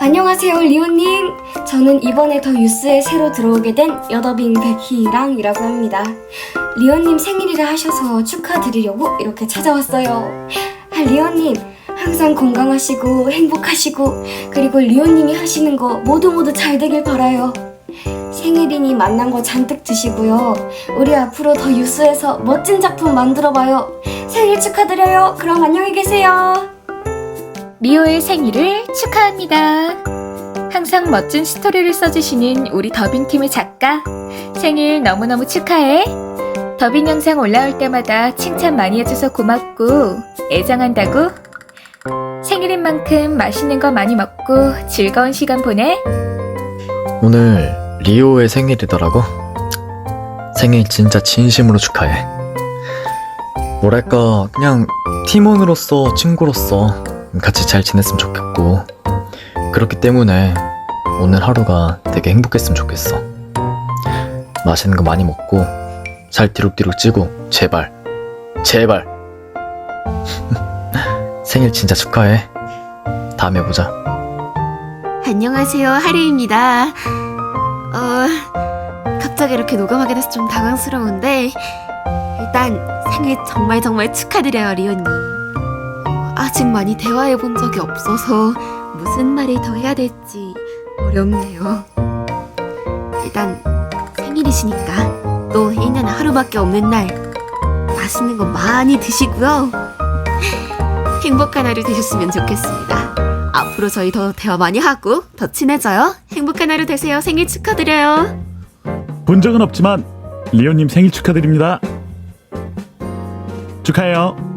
안녕하세요, 리오님. 저는 이번에 더 뉴스에 새로 들어오게 된 여더빙 백희랑이라고 합니다. 리오님 생일이라 하셔서 축하드리려고 이렇게 찾아왔어요. 아, 리오님, 항상 건강하시고 행복하시고 그리고 리오님이 하시는 거 모두 모두 잘 되길 바라요. 생일이니 만난 거 잔뜩 드시고요. 우리 앞으로 더 뉴스에서 멋진 작품 만들어봐요. 생일 축하드려요. 그럼 안녕히 계세요. 리오의 생일을 축하합니다. 항상 멋진 스토리를 써주시는 우리 더빙팀의 작가. 생일 너무너무 축하해. 더빙 영상 올라올 때마다 칭찬 많이 해줘서 고맙고, 애정한다고. 생일인 만큼 맛있는 거 많이 먹고 즐거운 시간 보내. 오늘 리오의 생일이더라고. 생일 진짜 진심으로 축하해. 뭐랄까, 그냥 팀원으로서, 친구로서 같이 잘 지냈으면 좋겠고, 그렇기 때문에 오늘 하루가 되게 행복했으면 좋겠어. 맛있는 거 많이 먹고, 잘 뒤룩뒤룩 찌고, 제발, 제발. 생일 진짜 축하해. 다음에 보자. 안녕하세요, 하리입니다. 어, 갑자기 이렇게 녹음하게 돼서 좀 당황스러운데, 일단 생일 정말 정말 축하드려요, 리오님. 어, 아직 많이 대화해 본 적이 없어서 무슨 말을 더 해야 될지 어렵네요. 일단 생일이시니까 또 1년에 하루밖에 없는 날 맛있는 거 많이 드시고요. 행복한 하루 되셨으면 좋겠습니다. 앞으로 저희 더 대화 많이 하고 더 친해져요. 행복한 하루 되세요. 생일 축하드려요. 본 적은 없지만 리오님 생일 축하드립니다. 축하해요.